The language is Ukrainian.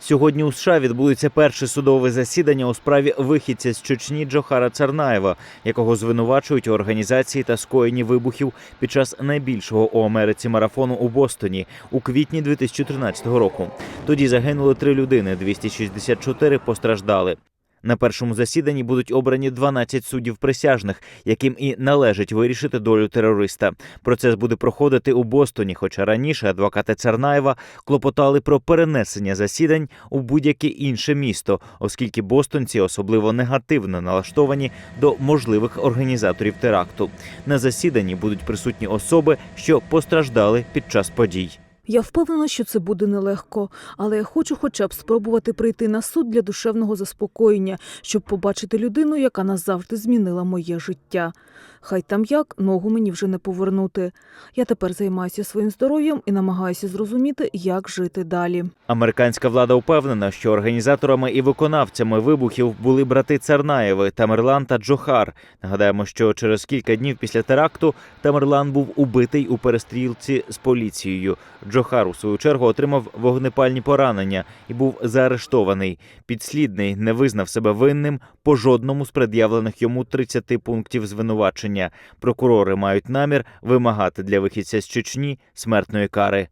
Сьогодні у США відбудеться перше судове засідання у справі вихідця з Чечні Джохара Царнаєва, якого звинувачують у організації та скоєнні вибухів під час найбільшого у Америці марафону у Бостоні у квітні 2013 року. Тоді загинули три людини, 264 постраждали. На першому засіданні будуть обрані 12 суддів присяжних, яким і належить вирішити долю терориста. Процес буде проходити у Бостоні, хоча раніше адвокати Царнаєва клопотали про перенесення засідань у будь-яке інше місто, оскільки бостонці особливо негативно налаштовані до можливих організаторів теракту. На засіданні будуть присутні особи, що постраждали під час подій. Я впевнена, що це буде нелегко, але я хочу хоча б спробувати прийти на суд для душевного заспокоєння, щоб побачити людину, яка назавжди змінила моє життя. Хай там як ногу мені вже не повернути. Я тепер займаюся своїм здоров'ям і намагаюся зрозуміти, як жити далі. Американська влада впевнена, що організаторами і виконавцями вибухів були брати Царнаєви Тамерлан та Джохар. Нагадаємо, що через кілька днів після теракту Тамерлан був убитий у перестрілці з поліцією. Джохар, у свою чергу, отримав вогнепальні поранення і був заарештований. Підслідний не визнав себе винним по жодному з пред'явлених йому 30 пунктів звинувачення. Прокурори мають намір вимагати для вихідця з Чечні смертної кари.